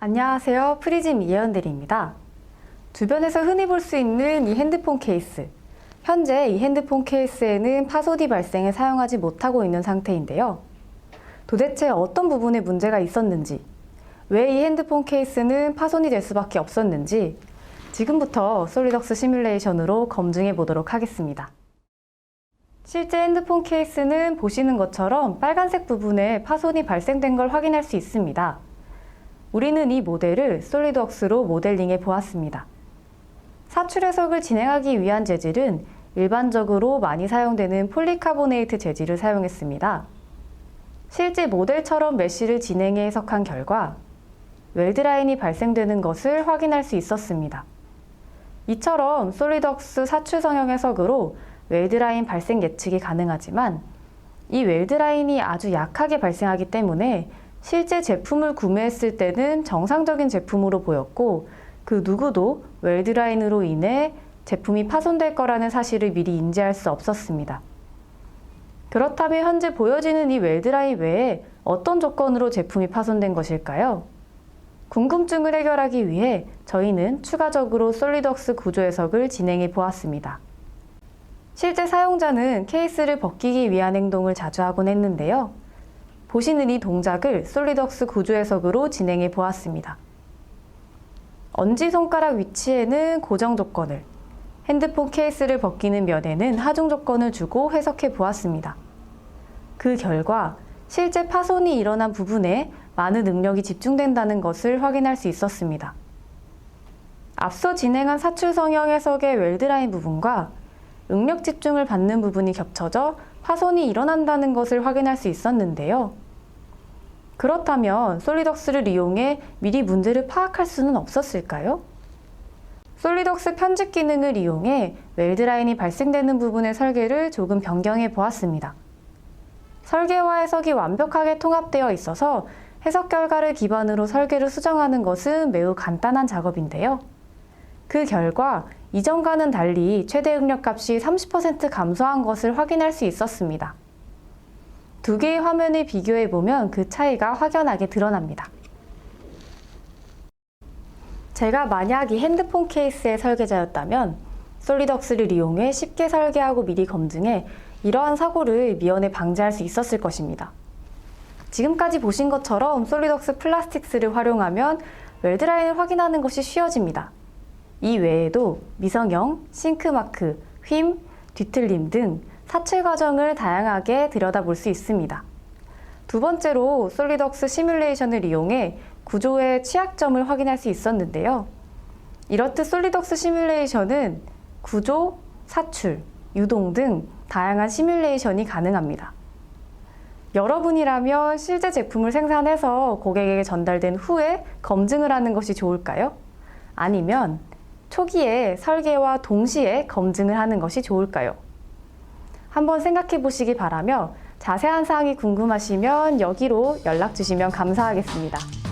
안녕하세요. 프리즘 이혜연대리입니다. 주변에서 흔히 볼 수 있는 이 핸드폰 케이스. 현재 이 핸드폰 케이스에는 파손이 발생해 사용하지 못하고 있는 상태인데요. 도대체 어떤 부분에 문제가 있었는지, 왜 이 핸드폰 케이스는 파손이 될 수밖에 없었는지, 지금부터 솔리덕스 시뮬레이션으로 검증해 보도록 하겠습니다. 실제 핸드폰 케이스는 보시는 것처럼 빨간색 부분에 파손이 발생된 걸 확인할 수 있습니다. 우리는 이 모델을 솔리드웍스로 모델링해 보았습니다. 사출 해석을 진행하기 위한 재질은 일반적으로 많이 사용되는 폴리카보네이트 재질을 사용했습니다. 실제 모델처럼 메쉬를 진행해 해석한 결과 웰드라인이 발생되는 것을 확인할 수 있었습니다. 이처럼 솔리덕스 사출 성형 해석으로 웰드라인 발생 예측이 가능하지만 이 웰드라인이 아주 약하게 발생하기 때문에 실제 제품을 구매했을 때는 정상적인 제품으로 보였고 그 누구도 웰드라인으로 인해 제품이 파손될 거라는 사실을 미리 인지할 수 없었습니다. 그렇다면 현재 보여지는 이 웰드라인 외에 어떤 조건으로 제품이 파손된 것일까요? 궁금증을 해결하기 위해 저희는 추가적으로 솔리덕스 구조 해석을 진행해 보았습니다. 실제 사용자는 케이스를 벗기기 위한 행동을 자주 하곤 했는데요. 보시는 이 동작을 솔리덕스 구조 해석으로 진행해 보았습니다. 엄지손가락 위치에는 고정 조건을, 핸드폰 케이스를 벗기는 면에는 하중 조건을 주고 해석해 보았습니다. 그 결과 실제 파손이 일어난 부분에 많은 능력이 집중된다는 것을 확인할 수 있었습니다. 앞서 진행한 사출 성형 해석의 웰드라인 부분과 응력 집중을 받는 부분이 겹쳐져 파손이 일어난다는 것을 확인할 수 있었는데요. 그렇다면 솔리덕스를 이용해 미리 문제를 파악할 수는 없었을까요? 솔리덕스 편집 기능을 이용해 웰드 라인이 발생되는 부분의 설계를 조금 변경해 보았습니다. 설계와 해석이 완벽하게 통합되어 있어서 해석 결과를 기반으로 설계를 수정하는 것은 매우 간단한 작업인데요. 그 결과 이전과는 달리 최대 응력 값이 30% 감소한 것을 확인할 수 있었습니다. 두 개의 화면을 비교해 보면 그 차이가 확연하게 드러납니다. 제가 만약 이 핸드폰 케이스의 설계자였다면 솔리덕스를 이용해 쉽게 설계하고 미리 검증해 이러한 사고를 미연에 방지할 수 있었을 것입니다. 지금까지 보신 것처럼 솔리덕스 플라스틱스를 활용하면 웰드라인을 확인하는 것이 쉬워집니다. 이 외에도 미성형, 싱크마크, 휨, 뒤틀림 등 사출 과정을 다양하게 들여다볼 수 있습니다. 두 번째로 솔리덕스 시뮬레이션을 이용해 구조의 취약점을 확인할 수 있었는데요. 이렇듯 솔리덕스 시뮬레이션은 구조, 사출, 유동 등 다양한 시뮬레이션이 가능합니다. 여러분이라면 실제 제품을 생산해서 고객에게 전달된 후에 검증을 하는 것이 좋을까요? 아니면 초기에 설계와 동시에 검증을 하는 것이 좋을까요? 한번 생각해 보시기 바라며 자세한 사항이 궁금하시면 여기로 연락 주시면 감사하겠습니다.